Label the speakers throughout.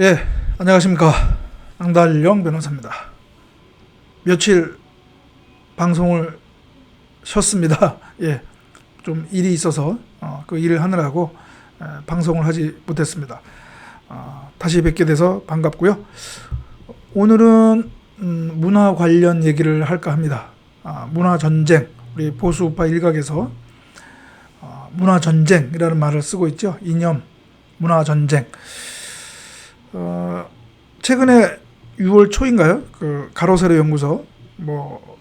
Speaker 1: 예, 안녕하십니까. 앙달령 변호사입니다. 며칠 방송을 쉬었습니다. 예, 좀 일이 있어서 어, 그 일을 하느라고 에, 방송을 하지 못했습니다. 어, 다시 뵙게 돼서 반갑고요. 오늘은 음, 문화 관련 얘기를 할까 합니다. 아, 문화 전쟁, 우리 보수 우파 일각에서 어, 문화 전쟁이라는 말을 쓰고 있죠. 이념 문화 전쟁. 어, 최근에 6월 초인가요? 그 가로세로 연구소 뭐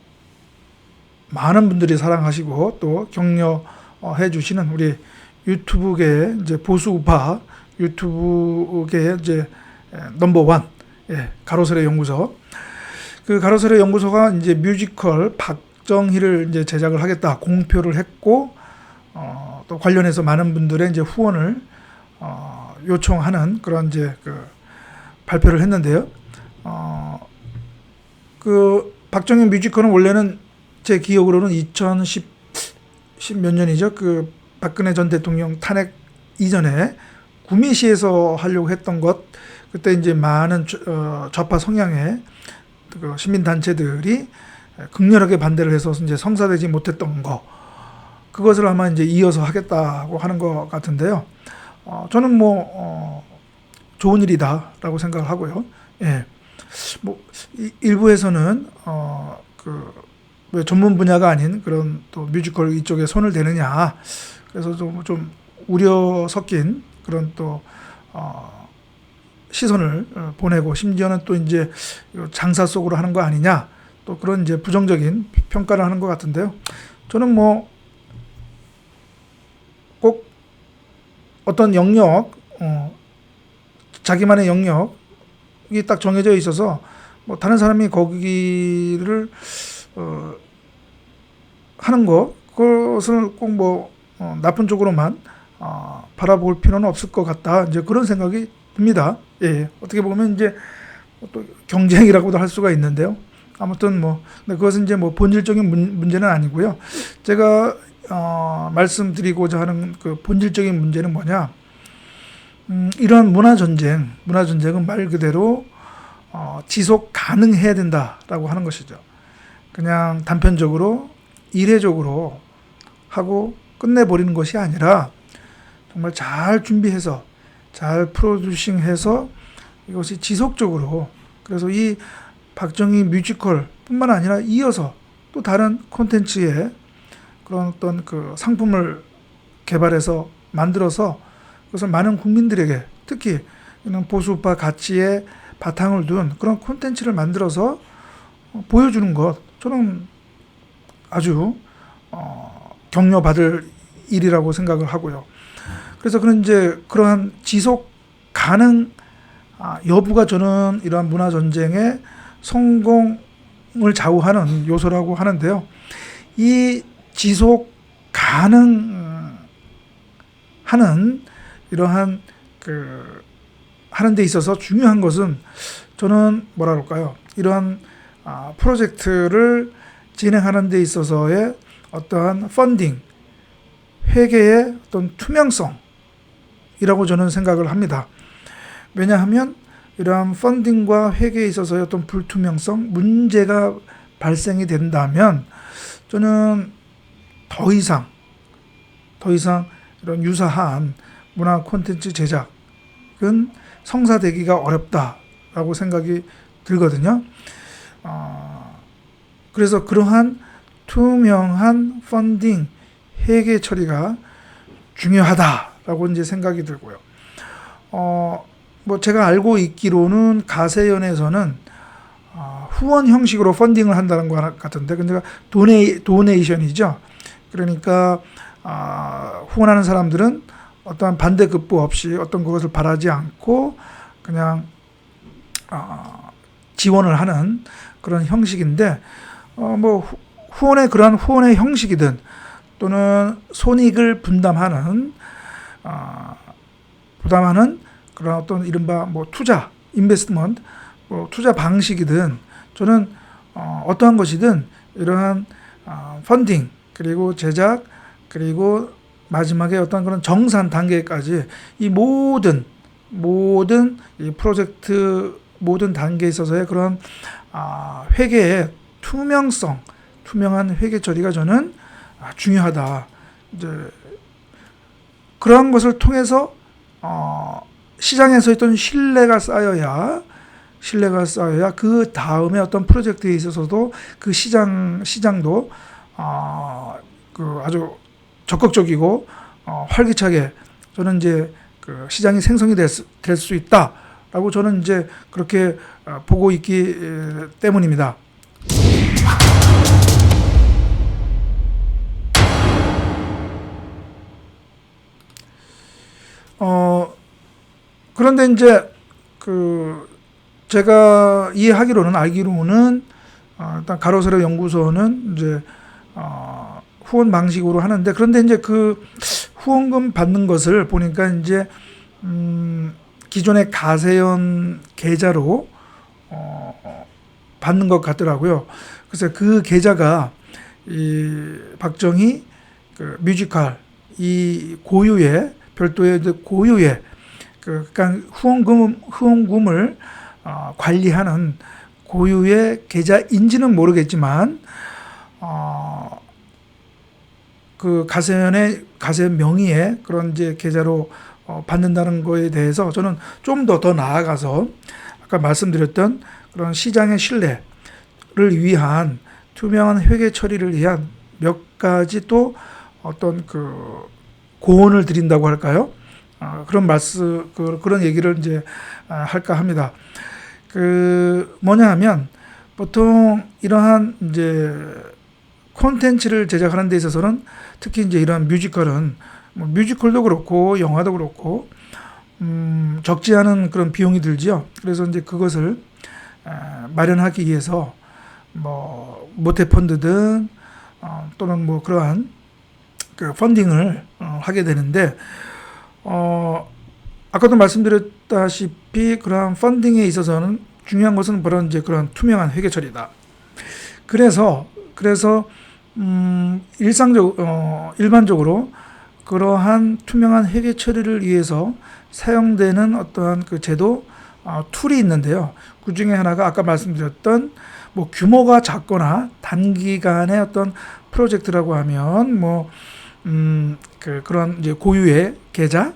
Speaker 1: 많은 분들이 사랑하시고 또 격려해 주시는 우리 유튜브계 이제 보수 우파 유튜브계 이제 넘버 원 예, 가로세로 연구소 그 가로세로 연구소가 이제 뮤지컬 박정희를 이제 제작을 하겠다 공표를 했고 어, 또 관련해서 많은 분들의 이제 후원을 어, 요청하는 그런 이제 그 발표를 했는데요. 어, 그 박정희 뮤지컬은 원래는 제 기억으로는 2010 10몇 년이죠. 그 박근혜 전 대통령 탄핵 이전에 구미시에서 하려고 했던 것 그때 이제 많은 저- 어, 좌파 성향의 그 시민 단체들이 극렬하게 반대를 해서 이제 성사되지 못했던 거 그것을 아마 이제 이어서 하겠다고 하는 것 같은데요. 어, 저는 뭐 어, 좋은 일이다라고 생각을 하고요. 예, 뭐 이- 일부에서는 어, 그 왜 전문 분야가 아닌 그런 또 뮤지컬 이쪽에 손을 대느냐, 그래서 좀, 좀 우려 섞인 그런 또 어, 시선을 어, 보내고 심지어는 또 이제 장사 속으로 하는 거 아니냐, 또 그런 이제 부정적인 평가를 하는 것 같은데요. 저는 뭐 꼭 어떤 영역, 어, 자기만의 영역이 딱 정해져 있어서 뭐 다른 사람이 거기를 어, 하는 거 그것을 꼭뭐 나쁜 쪽으로만 어, 바라볼 필요는 없을 것 같다 이제 그런 생각이 듭니다. 예, 어떻게 보면 이제 또 경쟁이라고도 할 수가 있는데요. 아무튼 뭐 근데 그것은 이제 뭐 본질적인 문, 문제는 아니고요. 제가 어, 말씀드리고자 하는 그 본질적인 문제는 뭐냐? 음, 이런 문화 전쟁, 문화 전쟁은 말 그대로 어, 지속 가능해야 된다라고 하는 것이죠. 그냥 단편적으로 이례적으로 하고 끝내버리는 것이 아니라 정말 잘 준비해서 잘 프로듀싱해서 이것이 지속적으로 그래서 이 박정희 뮤지컬뿐만 아니라 이어서 또 다른 콘텐츠에 그런 어떤 그 상품을 개발해서 만들어서 그것을 많은 국민들에게 특히 이런 보수파 가치에 바탕을 둔 그런 콘텐츠를 만들어서 어, 보여주는 것 저는 아주 어, 격려받을 일이라고 생각을 하고요. 그래서 그런 이제 그러한 지속 가능 아, 여부가 저는 이러한 문화 전쟁의 성공을 좌우하는 요소라고 하는데요. 이 지속 가능하는 이러한 그 하는 데 있어서 중요한 것은 저는 뭐라 그럴까요? 이러한 아, 프로젝트를 진행하는 데 있어서의 어떠한 펀딩, 회계의 어떤 투명성이라고 저는 생각을 합니다. 왜냐하면 이러한 펀딩과 회계에 있어서의 어떤 불투명성, 문제가 발생이 된다면 저는 더 이상, 더 이상 이런 유사한 문화 콘텐츠 제작은 성사되기가 어렵다라고 생각이 들거든요. 어, 그래서 그러한 투명한 펀딩 회계 처리가 중요하다라고 이제 생각이 들고요. 어, 뭐 제가 알고 있기로는 가세연에서는 어, 후원 형식으로 펀딩을 한다는 것 같은데, 근데 도네 도네이션이죠. 그러니까 아, 후원하는 사람들은 어떠한 반대급부 없이 어떤 것을 바라지 않고 그냥 아, 지원을 하는 그런 형식인데 어, 뭐 후- 후원의 그러한 후원의 형식이든 또는 손익을 분담하는 아, 부담하는 그런 어떤 이른바 뭐 투자, 인베스트먼트, 뭐 투자 방식이든 저는 어, 어떠한 것이든 이러한 어, 펀딩 그리고 제작 그리고 마지막에 어떤 그런 정산 단계까지 이 모든 모든 이 프로젝트 모든 단계에 있어서의 그런 아, 회계의 투명성, 투명한 회계 처리가 저는 아, 중요하다. 이제 그런 것을 통해서 어, 시장에서 있던 신뢰가 쌓여야 신뢰가 쌓여야 그 다음에 어떤 프로젝트에 있어서도 그 시장 시장도 어, 그 아주 적극적이고 어, 활기차게 저는 이제 그 시장이 생성이 될수 있다라고 저는 이제 그렇게 어, 보고 있기 에, 때문입니다. 어 그런데 이제 그 제가 이해하기로는 알기로는 어, 일단 가로세로 연구소는 이제 어, 후원 방식으로 하는데 그런데 이제 그 후원금 받는 것을 보니까 이제 음, 기존의 가세연 계좌로 어, 받는 것 같더라고요. 그래서 그 계좌가 이 박정희 그 뮤지컬 이 고유의 별도의 고유의 그 그러니까 후원금 후원금을 어, 관리하는 고유의 계좌인지는 모르겠지만 어, 그 가세연의 가세연 명의의 그런 이제 계좌로 어, 받는다는 거에 대해서 저는 좀더더 나아가서 아까 말씀드렸던 그런 시장의 신뢰를 위한 투명한 회계 처리를 위한 몇 가지 또 어떤 그 고언을 드린다고 할까요? 아, 그런 말씀 그, 그런 얘기를 이제 아, 할까 합니다. 그 뭐냐 하면 보통 이러한 이제 콘텐츠를 제작하는 데 있어서는 특히 이제 이러한 뮤지컬은 뭐 뮤지컬도 그렇고 영화도 그렇고 음, 적지 않은 그런 비용이 들지요. 그래서 이제 그것을 아, 마련하기 위해서 뭐 모태 펀드든 어, 또는 뭐 그러한 그 펀딩을 어, 하게 되는데 어, 아까도 말씀드렸다시피 그러한 펀딩에 있어서는 중요한 것은 바로 이제 그런 투명한 회계 처리다. 그래서 그래서 음, 일상적 어, 일반적으로 그러한 투명한 회계 처리를 위해서 사용되는 어떠한 그 제도 어, 툴이 있는데요. 그 중에 하나가 아까 말씀드렸던 뭐 규모가 작거나 단기간의 어떤 프로젝트라고 하면 뭐 음, 그 그런 이제 고유의 계좌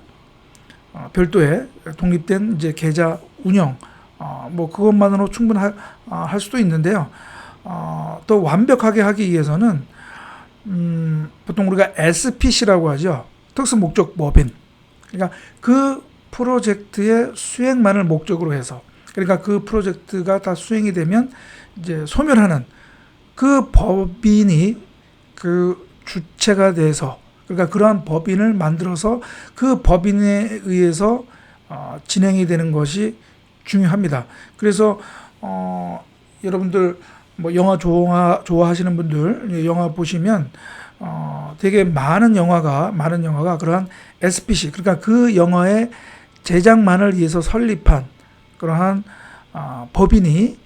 Speaker 1: 어, 별도의 독립된 이제 계좌 운영 어, 뭐 그것만으로 충분할 어, 할 수도 있는데요. 어, 또 완벽하게 하기 위해서는 음, 보통 우리가 SPC라고 하죠. 특수 목적 법인. 그러니까 그 프로젝트의 수행만을 목적으로 해서 그러니까 그 프로젝트가 다 수행이 되면 이제 소멸하는 그 법인이 그 주체가 돼서 그러니까 그러한 법인을 만들어서 그 법인에 의해서 어, 진행이 되는 것이 중요합니다. 그래서 어, 여러분들 뭐 영화 좋아 좋아하시는 분들 영화 보시면 어, 되게 많은 영화가 많은 영화가 그러한 SPC 그러니까 그 영화의 제작만을 위해서 설립한 그러한 어, 법인이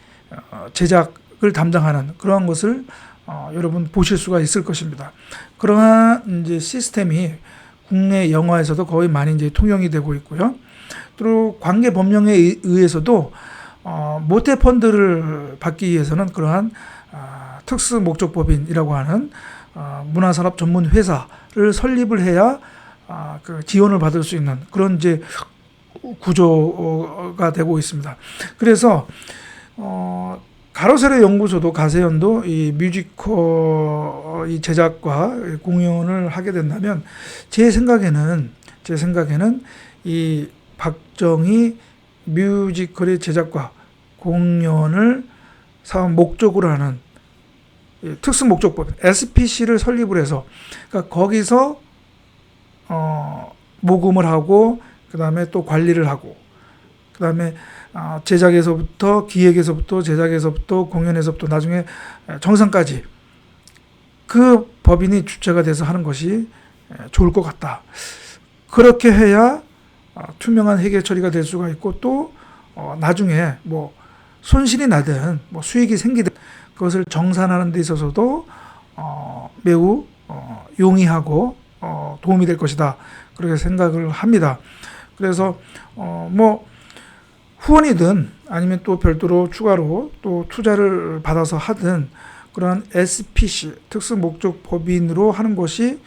Speaker 1: 어, 제작을 담당하는 그러한 것을 어, 여러분 보실 수가 있을 것입니다. 그러한 이제 시스템이 국내 영화에서도 거의 많이 이제 통용이 되고 있고요. 또 관계 법령에 의해서도 어, 모태 펀드를 받기 위해서는 그러한 어, 특수 목적법인이라고 하는 어, 문화산업 전문 회사를 설립을 해야 어, 그 지원을 받을 수 있는 그런 이제 구조가 되고 있습니다. 그래서 어, 가로세로 연구소도 가세연도 이 뮤지컬 이 제작과 공연을 하게 된다면 제 생각에는 제 생각에는 이 박정희 뮤지컬의 제작과 공연을 사업 목적으로 하는 특수 목적법 SPC를 설립을 해서 그러니까 거기서 어 모금을 하고 그 다음에 또 관리를 하고 그 다음에 아, 제작에서부터 기획에서부터 제작에서부터 공연에서부터 나중에 정상까지 그 법인이 주체가 돼서 하는 것이 좋을 것 같다. 그렇게 해야 아, 투명한 회계 처리가 될 수가 있고 또 어, 나중에 뭐 손실이 나든 뭐 수익이 생기든 그것을 정산하는 데 있어서도 어, 매우 어, 용이하고 어, 도움이 될 것이다. 그렇게 생각을 합니다. 그래서 어, 뭐 후원이든 아니면 또 별도로 추가로 또 투자를 받아서 하든 그러한 SPC 특수 목적 법인으로 하는 것이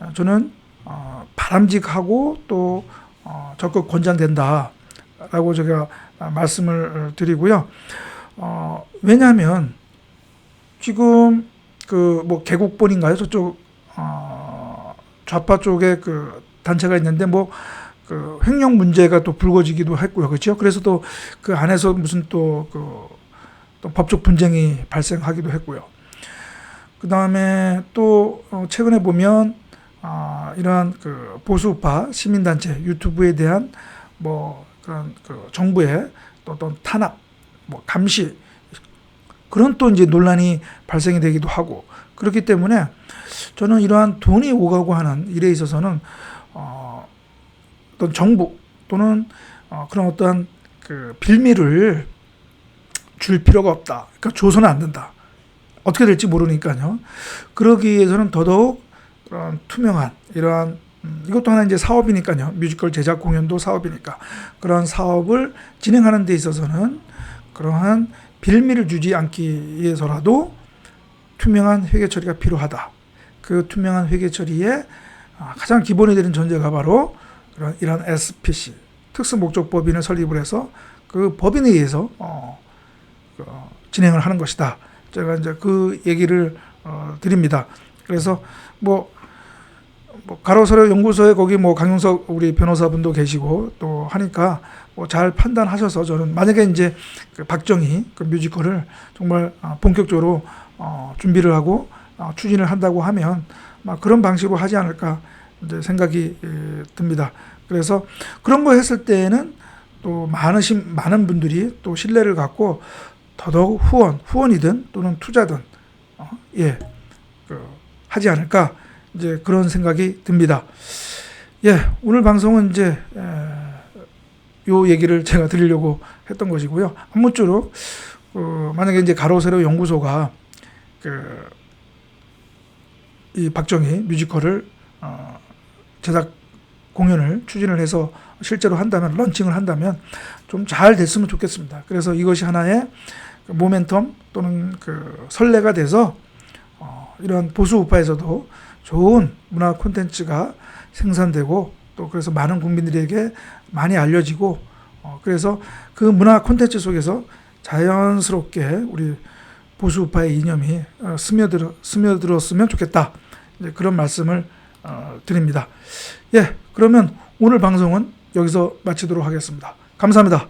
Speaker 1: 어, 저는 어, 바람직하고 또 어, 적극 권장된다라고 제가 아, 말씀을 드리고요. 어, 왜냐하면 지금 그뭐 개국본인가요? 저쪽 어, 좌파 쪽에 그 단체가 있는데 뭐 그 횡령 문제가 또 불거지기도 했고요, 그렇죠? 그래서 또 그 안에서 무슨 또그 또 법적 분쟁이 발생하기도 했고요. 그 다음에 또 어, 최근에 보면 아, 이러한 그 보수파 시민단체 유튜브에 대한 뭐 그런 그 정부의 또 어떤 탄압, 뭐 감시 그런 또 이제 논란이 발생이 되기도 하고 그렇기 때문에 저는 이러한 돈이 오가고 하는 일에 있어서는 어, 어떤 정부 또는 어, 그런 어떤 그 빌미를 줄 필요가 없다. 그러니까 줘서는 안 된다. 어떻게 될지 모르니까요. 그러기 위해서는 더더욱 그런 투명한 이러한 음, 이것도 하나 이제 사업이니까요. 뮤지컬 제작 공연도 사업이니까 그런 사업을 진행하는 데 있어서는 그러한 빌미를 주지 않기 위해서라도 투명한 회계 처리가 필요하다. 그 투명한 회계 처리에 아, 가장 기본이 되는 전제가 바로 그런 이런 SPC 특수 목적 법인을 설립을 해서 그 법인에 의해서 어, 그, 진행을 하는 것이다. 제가 이제 그 얘기를 어, 드립니다. 그래서 뭐, 뭐 가로서려 연구소에 거기 뭐 강용석 우리 변호사분도 계시고 또 하니까 뭐 잘 판단하셔서 저는 만약에 이제 그 박정희 그 뮤지컬을 정말 어, 본격적으로 어, 준비를 하고 어, 추진을 한다고 하면 막 그런 방식으로 하지 않을까 이제 생각이 에, 듭니다. 그래서 그런 거 했을 때는 또 많으신 많은 분들이 또 신뢰를 갖고 더더욱 후원 후원이든 또는 투자든 어, 예 그, 하지 않을까 이제 그런 생각이 듭니다. 예 오늘 방송은 이제 에, 요 얘기를 제가 드리려고 했던 것이고요. 아무쪼록 어, 만약에 이제 가로세로 연구소가 그 이 박정희 뮤지컬을 어, 제작 공연을 추진을 해서 실제로 한다면 런칭을 한다면 좀 잘 됐으면 좋겠습니다. 그래서 이것이 하나의 그 모멘텀 또는 그 선례가 돼서 어, 이런 보수 우파에서도 좋은 문화 콘텐츠가 생산되고 또 그래서 많은 국민들에게 많이 알려지고 어, 그래서 그 문화 콘텐츠 속에서 자연스럽게 우리 보수 우파의 이념이 어, 스며들 스며들었으면 좋겠다. 이제 그런 말씀을 어, 드립니다. 예, 그러면 오늘 방송은 여기서 마치도록 하겠습니다. 감사합니다.